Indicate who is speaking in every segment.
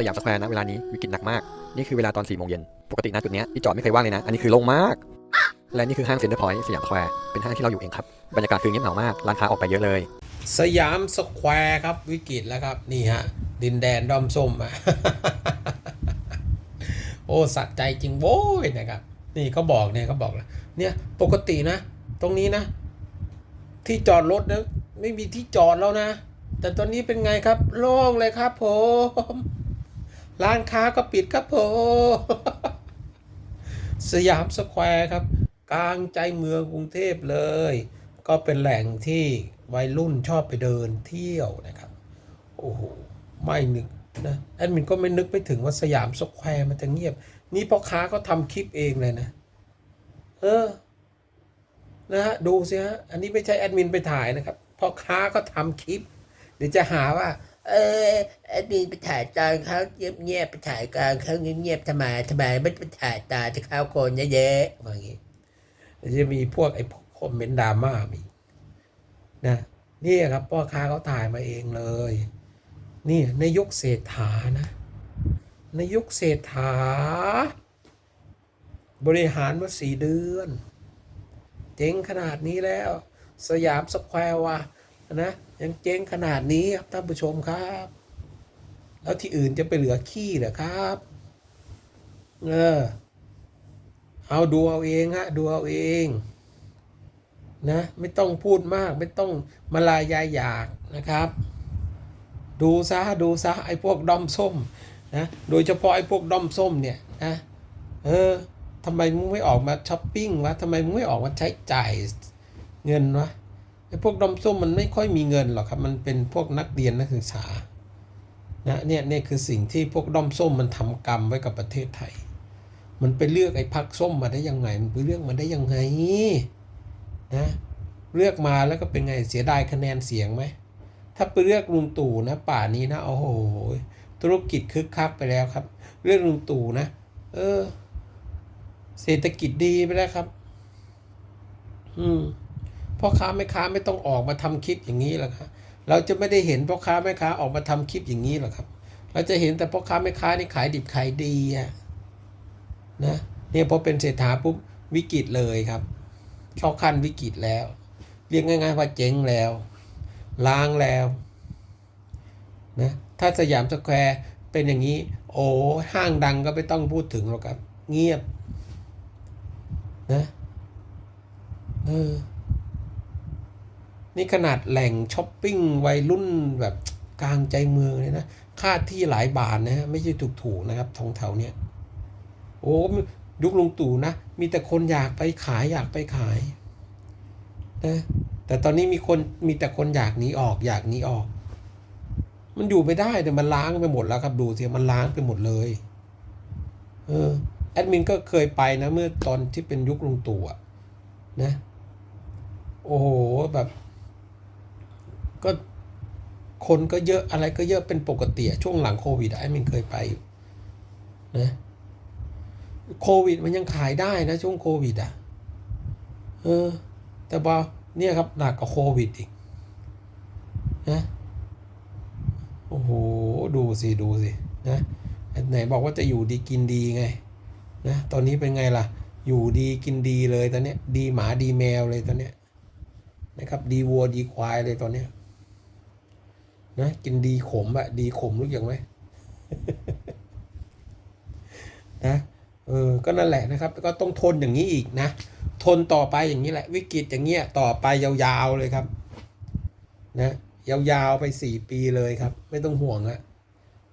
Speaker 1: สยามสแควร์นะเวลานี้วิกฤตหนักมาก นี่คือเวลาตอน4ี่โมงเย็นปกตินะจุดนี้ที่จอดไม่เคยว่างเลยนะ อันนี้คือโล่งมาก และนี่คือห้างเซ็นเตอร์พอยต์สยามสแควร์เป็นห้างที่เราอยู่เองครับ บรรยากาศคือเงียบเหงามาก ร้านค้าออกไปเยอะเลย
Speaker 2: สยามสแควร์ครับวิกฤตแล้วครับ นี่ฮะ ดินแดนด้อมส้มอะโอ้สัตใจจริงโว้ยนะครับ นี่เขาบอกเนี่ยเขาบอกแล้วเนี่ยปกตินะ ตรงนี้นะ ที่จอดรถนะไม่มีที่จอดแล้วนะ แต่ตอนนี้เป็นไงครับโล่งเลยครับผม ร้านค้าก็ปิดครับผมสยามสแควร์ครับ กลางใจเมืองกรุงเทพเลย ก็เป็นแหล่งที่วัยรุ่นชอบไปเดินเที่ยวนะครับ โอ้โห ไม่นึกนะแอดมินก็ไม่นึกไม่ถึงว่าสยามสแควร์มันจะเงียบ นี่พ่อค้าก็ทำคลิปเองเลยนะ เออ นะฮะ ดูสิฮะ อันนี้ไม่ใช่แอดมินไปถ่ายนะครับพ่อค้าก็ทำคลิป เดี๋ยวจะหาว่า เออแอดมินไปถ่ายตอนเขาเงียบๆไปถ่ายกลางเขาเงียบๆทำไมทำไมไม่ไปถ่ายตาจะเข้าคนเยอะๆว่าอย่างงี้จะมีพวกไอ้พวกคอมเมนต์ดราม่ามีนะนี่ครับพ่อค้าเขาถ่ายมาเองเลย นี่ในยุคเศรษฐานะ ในยุคเศรษฐา บริหารมาสี่เดือน เจ๊งขนาดนี้แล้ว สยามสแควร์ว่ะนะ ยังเจ๊งขนาดนี้ครับท่านผู้ชมครับ แล้วที่อื่นจะไปเหลือขี้เหรอครับ เออ เอาดูเอาเองฮะดูเอาเองนะไม่ต้องพูดมากไม่ต้องมาลายายอยากนะครับ ดูซะดูซะไอ้พวกด้อมส้มนะโดยเฉพาะไอ้พวกด้อมส้มเนี่ยนะเออทำไมมึงไม่ออกมาช้อปปิ้งวะทำไมมึงไม่ออกมาใช้จ่ายเงินวะ ไอ้พวกดอมส้มมันไม่ค่อยมีเงินหรอกครับมันเป็นพวกนักเรียนนักศึกษานะเนี่ยเนี่ยคือสิ่งที่พวกด้อมส้มมันทำกรรมไว้กับประเทศไทย มันไปเลือกไอ้พักส้มมาได้ยังไง มันไปเลือกมาได้ยังไงนะเลือกมาแล้วก็เป็นไงเสียดายคะแนนเสียงไหมถ้าไปเลือกลุงตู่นะป่านี้นะโอ้โหธุรกิจคึกคักไปแล้วครับเรื่องลุงตู่นะ เออ เศรษฐกิจดีไปแล้วครับ อืม พ่อค้าแม่ค้าไม่ต้องออกมาทำคลิปอย่างนี้หรอกครับเราจะไม่ได้เห็นพ่อค้าแม่ค้าออกมาทำคลิปอย่างนี้หรอกครับ เราจะเห็นแต่พ่อค้าแม่ค้านี่ขายดิบขายดีอะนะเนี่ยพอเป็นเศรษฐาปุ๊บวิกฤตเลยครับเข้าขั้นวิกฤตแล้ว เรียกง่าย ๆ ว่าเจ๊งแล้วล้างแล้วนะถ้าสยามสแควร์เป็นอย่างนี้ โอ้ห้างดังก็ไม่ต้องพูดถึงหรอกครับ เงียบนะเออ นี่ขนาดแหล่งช้อปปิ้งวัยรุ่นแบบกลางใจเมืองเลยนะ ค่าที่หลายบาทนะฮะไม่ใช่ถูกๆนะครับทองแถวเนี้ยโอ้ยุคลงตู่นะ มีแต่คนอยากไปขายอยากไปขายนะแต่ตอนนี้มีคนมีแต่คนอยากหนีออกอยากหนีออก มันอยู่ไม่ได้แต่มันล้างไปหมดแล้วครับดูสิมันล้างไปหมดเลยเออแอดมินก็เคยไปนะ เมื่อตอนที่เป็นยุคลงตู่อะนะโอ้โหแบบ ก็คนก็เยอะอะไรก็เยอะเป็นปกติช่วงหลังโควิดอะแอดมินเคยไปอยู่นะโควิดมันยังขายได้นะช่วงโควิดอะเออ แต่ว่าเนี่ยครับหนักกว่าโควิดอีกนะโอ้โห ดูสิ ดูสินะไหนบอกว่าจะอยู่ดีกินดีไงนะตอนนี้เป็นไงล่ะ อยู่ดีกินดีเลยตอนเนี้ยดีหมาดีแมวเลยตอนเนี้ยนะครับ ดีวัวดีควายเลยตอนเนี้ย นะกินดีขมอะดีขมรู้ยังไหมนะเออก็นั่นแหละนะครับ ก็ต้องทนอย่างนี้อีกนะ ทนต่อไปอย่างนี้แหละ วิกฤตอย่างเงี้ยต่อไปยาวๆเลยครับ นะยาวๆไปสี่ปีเลยครับ ไม่ต้องห่วงอะ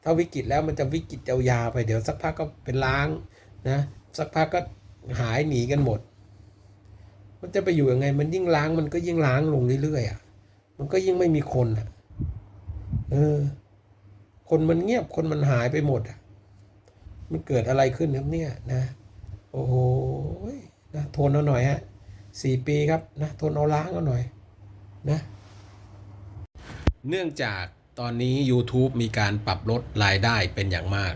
Speaker 2: ถ้าวิกฤตแล้วมันจะวิกฤตยาวๆไปเดี๋ยวสักพักก็เป็นล้างนะสักพักก็หายหนีกันหมด มันจะไปอยู่ยังไง มันยิ่งล้างมันก็ยิ่งล้างลงเรื่อยๆอะมันก็ยิ่งไม่มีคนอะ เออ คนมันเงียบคนมันหายไปหมดอะ มันเกิดอะไรขึ้นครับเนี่ยนะ โอ้โหนะทนเอาหน่อยฮะสี่ปีครับนะทนเอาล้างเอาหน่อยนะเนื่องจากตอนนี้ YouTube มีการปรับลดรายได้เป็นอย่างมาก